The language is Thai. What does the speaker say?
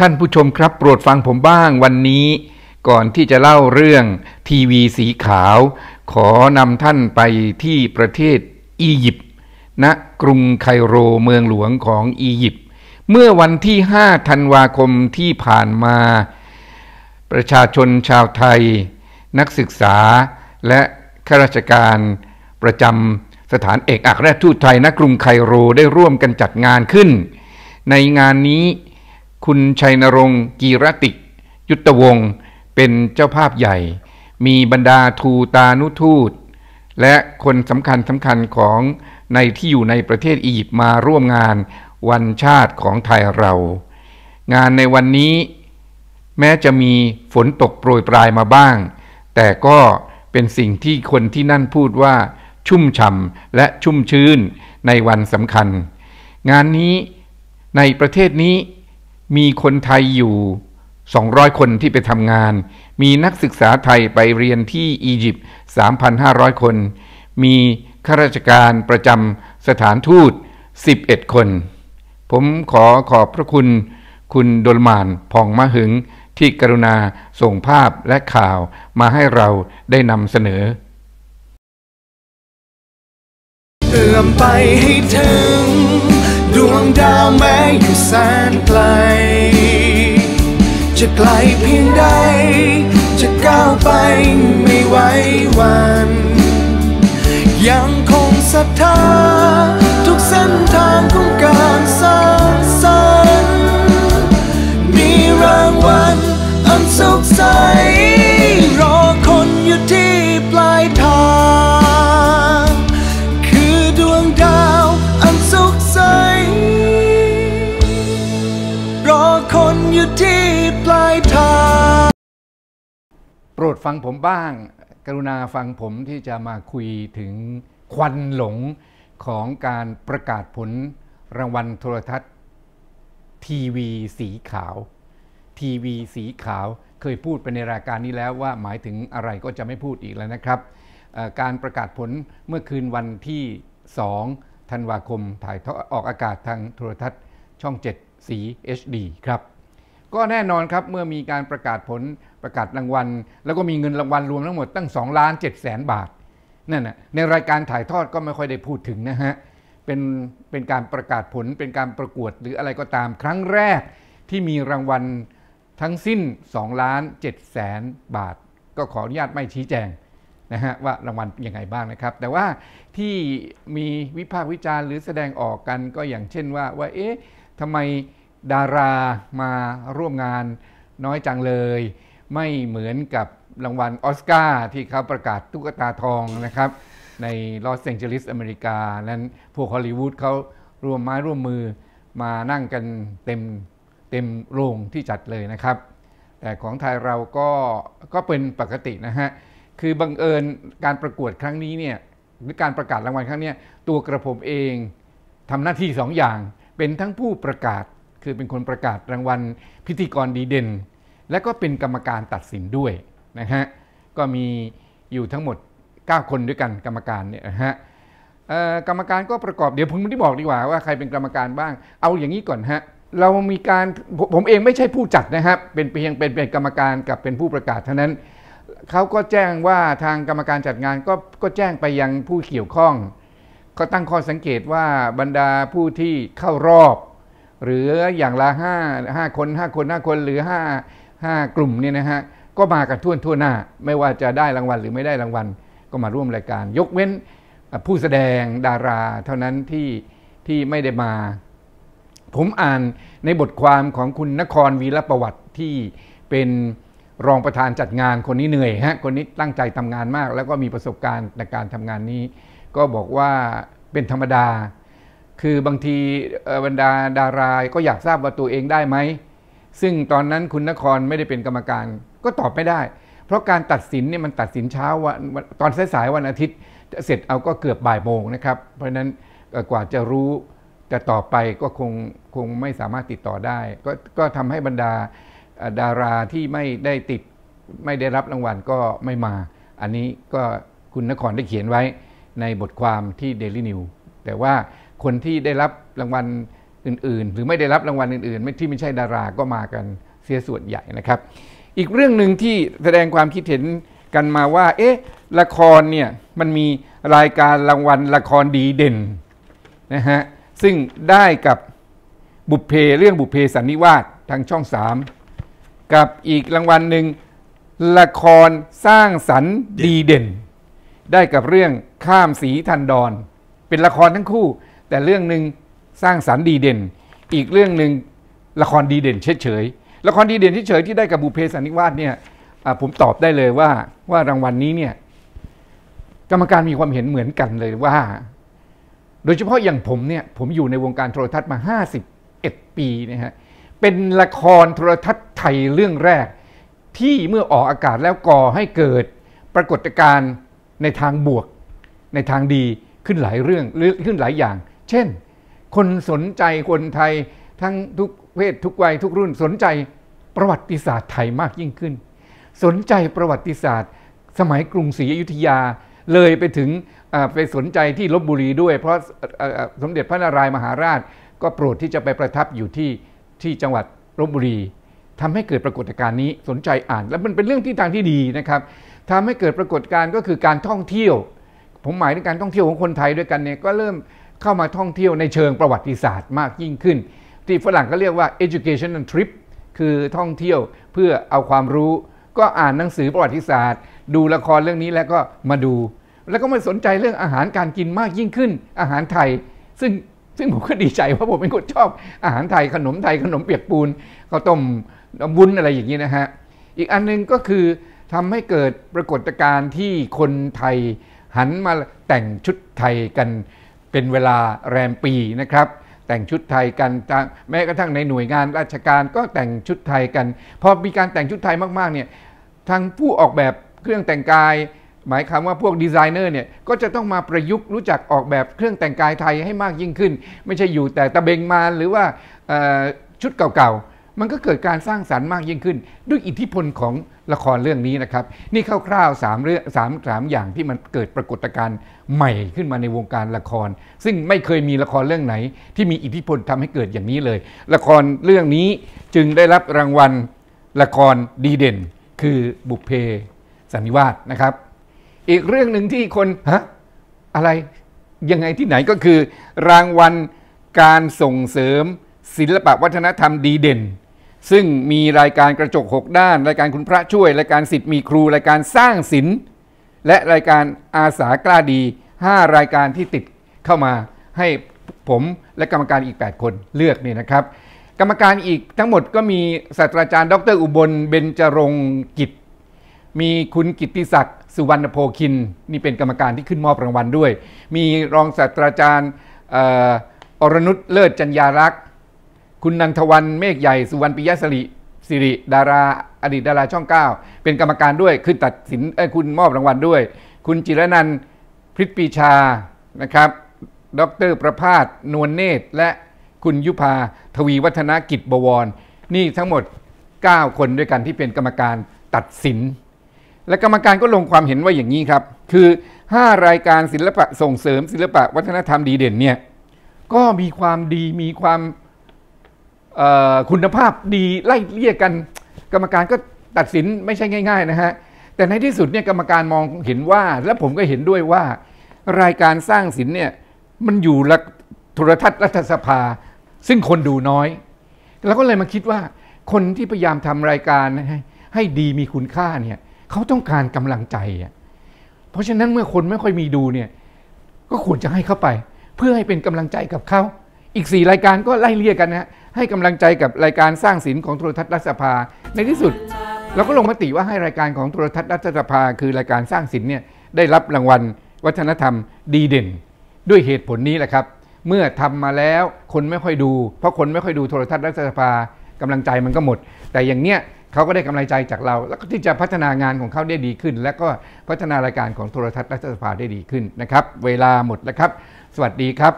ท่านผู้ชมครับโปรดฟังผมบ้างวันนี้ ก่อนที่จะเล่าเรื่องทีวีสีขาว ขอนำท่านไปที่ประเทศอียิปต์ณกรุงไคโรเมืองหลวงของอียิปต์เมื่อวันที่ 5 ธันวาคมที่ผ่านมา ประชาชนชาวไทย นักศึกษา และข้าราชการประจำสถานเอกอัครราชทูตไทยณกรุงไคโรได้ร่วมกันจัดงานขึ้น ในงานนี้ คุณชัยนรงค์กีรติ ยุตวงศ์เป็นเจ้าภาพใหญ่ มีบรรดาทูตานุทูต และคนสำคัญสำคัญของในที่อยู่ในประเทศอียิปต์มาร่วมงานวันชาติของไทยเรา งานในวันนี้ แม้จะมีฝนตกโปรยปลายมาบ้าง แต่ก็เป็นสิ่งที่คนที่นั่นพูดว่า ชุ่มฉ่ำและชุ่มชื้นในวันสำคัญ งานนี้ในประเทศนี้ มีคนไทยอยู่ 200 คนที่ไปทำงาน มีนักศึกษาไทยไปเรียนที่อียิปต์ 3,500 คน มีข้าราชการประจำสถานทูต 11 คน ผมขอขอบพระคุณ คุณดลมานผ่องมะหึง ที่กรุณาส่งภาพและข่าวมาให้เราได้นำเสนอเอื้อมไปให้ถึง อยู่แสนไกล จะไกลเพียงใด จะก้าวไปไม่ไหววัน ยังคงศรัทธา โปรดฟังผมบ้าง กรุณาฟังผมที่จะมาคุยถึงควันหลงของการประกาศผลรางวัลโทรทัศน์ ทีวีสีขาว ทีวีสีขาวเคยพูดไปในรายการนี้แล้วว่าหมายถึงอะไรก็จะไม่พูดอีกแล้วนะครับ การประกาศผลเมื่อคืนวันที่ 2 ธันวาคมถ่ายทอดออกอากาศทางโทรทัศน์ช่อง 7 สี HD ครับ ก็แน่นอนครับเมื่อมีการประกาศผลประกาศรางวัล แล้วก็มีเงินรางวัลรวมทั้งหมดตั้ง2ล้าน7แสนบาทนั่นนะในรายการถ่ายทอดก็ไม่ค่อยได้พูดถึงนะฮะเป็นเป็นการประกาศผลเป็นการประกวดหรืออะไรก็ตาม ครั้งแรกที่มีรางวัลทั้งสิ้น2ล้าน7แสนบาท ก็ขออนุญาตไม่ชี้แจงนะฮะว่ารางวัลยังไงบ้างนะครับ แต่ว่าที่มีวิพากษ์วิจารณ์หรือแสดงออกกันก็อย่างเช่นว่าว่าเอ๊ะทำไม ดารามาร่วมงานน้อยจังเลย ไม่เหมือนกับรางวัลออสการ์ที่เขาประกาศตุ๊กตาทองนะครับ ในลอสแองเจลิสอเมริกา นั้นพวกฮอลลีวูดเขาร่วมไม้ร่วมมือมานั่งกันเต็มเต็มโรงที่จัดเลยนะครับ แต่ของไทยเราก็ก็เป็นปกตินะฮะ คือบังเอิญการประกวดครั้งนี้เนี่ยหรือการประกาศรางวัลครั้งนี้ตัวกระผมเองทำหน้าที่สองอย่างเป็นทั้งผู้ประกาศ คือเป็นคนประกาศรางวัลพิธีกรดีเด่น และก็เป็นกรรมการตัดสินด้วยนะฮะก็มีอยู่ทั้งหมด 9 คนด้วยกันกรรมการเนี่ยนะฮะกรรมการก็ประกอบเดี๋ยวผมไม่ได้บอกดีกว่าว่าใครเป็นกรรมการบ้าง เอาอย่างนี้ก่อนฮะเรามีการผมผมเองไม่ใช่ผู้จัดนะครับเป็นเพียงเป็นเป็นกรรมการกับเป็นผู้ประกาศเท่านั้นเขาก็แจ้งว่าทางกรรมการจัดงานก็ก็แจ้งไปยังผู้เกี่ยวข้อง ก็ตั้งข้อสังเกตว่าบรรดาผู้ที่เข้ารอบ หรืออย่างละห้าห้าคนห้าคนห้าคนหรือห้าห้ากลุ่มเนี่ยนะฮะก็มากันทั่วทั่วหน้า ไม่ว่าจะได้รางวัลหรือไม่ได้รางวัล ก็มาร่วมรายการ ยกเว้นผู้แสดงดาราเท่านั้นที่ที่ไม่ได้มา ผมอ่านในบทความของคุณนครวีรประวัติที่เป็นรองประธานจัดงานคนนี้เหนื่อยฮะคนนี้ตั้งใจทำงานมาก แล้วก็มีประสบการณ์ในการทำงานนี้ ก็บอกว่าเป็นธรรมดา คือบางทีบรรดาดาราก็อยากทราบว่าตัวเองได้ไหม ซึ่งตอนนั้นคุณนครไม่ได้เป็นกรรมการ ก็ตอบไม่ได้ เพราะการตัดสินเนี่ยมันตัดสินเช้าวันวันตอนสายๆวันอาทิตย์เสร็จเอาก็เกือบบ่ายโมงนะครับ เพราะฉะนั้นกว่าจะรู้จะต่อไปก็คงคงไม่สามารถติดต่อได้ ก็ก็ทำให้บรรดาดาราที่ไม่ได้ติดไม่ได้รับรางวัลก็ไม่มา อันนี้ก็คุณนครได้เขียนไว้ในบทความที่ Daily New แต่ว่า คนที่ได้รับรางวัลอื่น ๆ หรือไม่ได้รับรางวัลอื่นๆไม่ที่ไม่ใช่ดาราก็มากันเสียส่วนใหญ่นะครับ อีกเรื่องหนึ่งที่แสดงความคิดเห็นกันมาว่า เอ๊ะ ละครเนี่ยมันมีรายการรางวัลละครดีเด่นนะฮะซึ่งได้กับบุพเพเรื่องบุพเพสันนิวาสทางช่องสามกับอีกรางวัลหนึ่งละครสร้างสรรค์ดีเด่น ได้กับเรื่องข้ามสีทันดอน เป็นละครทั้งคู่ แต่เรื่องหนึ่งสร้างสรรค์ดีเด่น อีกเรื่องหนึ่งละครดีเด่นเฉยๆละครดีเด่นเฉยๆที่ได้กับบุเพสันนิวาสเนี่ยผมตอบได้เลยว่าว่ารางวัลนนี้เนี่ยกรรมการมีความเห็นเหมือนกันเลยว่า โดยเฉพาะอย่างผมเนี่ยผมอยู่ในวงการโทรทัศน์มา 51 ปีนะฮะเป็นละครโทรทัศน์ไทยเรื่องแรก ที่เมื่อออกอากาศแล้วก่อให้เกิดปรากฏการณ์ในทางบวก ในทางดีขึ้นหลายเรื่องขึ้นหลายอย่าง เช่น คนสนใจคนไทยทั้งทุกเพศทุกวัยทุกรุ่นสนใจประวัติศาสตร์ไทยมากยิ่งขึ้น สนใจประวัติศาสตร์ สมัยกรุงศรีอยุธยาเลยไปถึงไปสนใจที่ลบบุรีด้วย เพราะสมเด็จพระนารายมหาราช ก็โปรดที่จะไปประทับอยู่ที่ที่จังหวัดลบบุรีทำให้เกิดปรากฏการณ์นี้สนใจอ่าน และมันเป็นเรื่องที่ทางที่ดีนะครับทำให้เกิดปรากฏการณ์ก็คือการท่องเที่ยว ผมหมายถึงการท่องเที่ยวของคนไทยด้วยกันเนี่ยก็เริ่ม เข้ามาท่องเที่ยวในเชิงประวัติศาสตร์มากยิ่งขึ้น ที่ฝรั่งก็เรียกว่า educational trip คือท่องเที่ยวเพื่อเอาความรู้ ก็อ่านหนังสือประวัติศาสตร์ ดูละครเรื่องนี้แล้วก็มาดู แล้วก็มาสนใจเรื่องอาหารการกินมากยิ่งขึ้น อาหารไทย ซึ่งซึ่งผมก็ดีใจเพราะผมเป็นคนชอบอาหารไทยขนมไทยขนมเปียกปูนข้าวต้มบุญอะไรอย่างนี้นะฮะอีกอันนึงก็คือทำให้เกิดปรากฏการณ์ที่คนไทยหันมาแต่งชุดไทยกัน เป็นเวลาแรมปีนะครับ แต่งชุดไทยกันแม้กระทั่งในหน่วยงานราชการก็แต่งชุดไทยกัน พอมีการแต่งชุดไทยมากๆเนี่ยทางผู้ออกแบบเครื่องแต่งกาย หมายความว่าพวกดีไซเนอร์เนี่ยก็จะต้องมาประยุกต์รู้จักออกแบบเครื่องแต่งกายไทยให้มากยิ่งขึ้น ไม่ใช่อยู่แต่ตะเบงมาหรือว่าชุดเก่าๆ มันก็เกิดการสร้างสรรค์มากยิ่งขึ้น ด้วยอิทธิพลของละครเรื่องนี้นะครับ นี่คร่าวๆสามเรื่องสามสามอย่างที่มันเกิดปรากฏการณ์ใหม่ขึ้นมาในวงการละคร ซึ่งไม่เคยมีละครเรื่องไหน ที่มีอิทธิพลทำให้เกิดอย่างนี้เลย ละครเรื่องนี้จึงได้รับรางวัลละครดีเด่น คือบุพเพสันนิวาสนะครับ อีกเรื่องหนึ่งที่คนฮะอะไรยังไงที่ไหนก็คือ รางวัลการส่งเสริมศิลปวัฒนธรรมดีเด่น ซึ่งมีรายการกระจก 6 ด้าน รายการคุณพระช่วย รายการสิทธิ์มีครู รายการสร้างศิลป์และรายการอาสากล้าดี 5 รายการที่ติดเข้ามาให้ผมและกรรมการอีก 8 คนเลือกนี่นะครับ กรรมการอีกทั้งหมดก็มีศาสตราจารย์ ดร อุบลเบญจรงกิจ มีคุณกิติศักดิ์สุวรรณโพคิน นี่เป็นกรรมการที่ขึ้นมอบรางวัลด้วย มีรองศาสตราจารย์อรนุชเลิศจัญญารักษ์ คุณนันทวันเมฆใหญ่สุวรรณปิยะสิริสิริดาราอดีตดาราช่อง 9 เป็นกรรมการด้วยคือตัดสินคุณมอบรางวัลด้วย คุณจิรนันพริตปีชานะครับ ดรประพาสนวลเนตร และคุณยุพาทวีวัฒนกิจบวร นี่ทั้งหมด 9 คนด้วยกันที่เป็นกรรมการตัดสิน และกรรมการก็ลงความเห็นว่าอย่างนี้ครับ คือ 5 รายการศิลปะส่งเสริมศิลปะวัฒนธรรมดีเด่นเนี่ยก็มีความดีมีความ คุณภาพดีไล่เลี่ยกัน กรรมการก็ตัดสินไม่ใช่ง่าย ๆ นะฮะ แต่ในที่สุดเนี่ยกรรมการมองเห็นว่า และผมก็เห็นด้วยว่า รายการสร้างศิลป์เนี่ยมันอยู่ละโทรทัศน์รัฐสภา ซึ่งคนดูน้อยแล้วก็เลยมาคิดว่า คนที่พยายามทำรายการให้ให้ดีมีคุณค่าเนี่ยเขาต้องการกำลังใจอะเพราะฉะนั้นเมื่อคนไม่ค่อยมีดูเนี่ยก็ควรจะให้เข้าไป เพื่อให้เป็นกำลังใจกับเขาอีก4รายการก็ไล่เลี่ยกันนะ ให้กำลังใจกับรายการสร้างศิลป์ของโทรทัศน์รัฐสภา ในที่สุด เราก็ลงมติว่าให้รายการของโทรทัศน์รัฐสภา คือรายการสร้างศิลป์เนี่ยได้รับรางวัล วัฒนธรรมดีเด่น ด้วยเหตุผลนี้แหละครับ เมื่อทำมาแล้วคนไม่ค่อยดู เพราะคนไม่ค่อยดูโทรทัศน์รัฐสภากำลังใจมันก็หมด แต่อย่างเนี้ยเขาก็ได้กำลังใจจากเรา แล้วก็ที่จะพัฒนางานของเขาได้ดีขึ้น และก็พัฒนารายการของโทรทัศน์รัฐสภาได้ดีขึ้นนะครับ เวลาหมดแล้วครับ สวัสดีครับ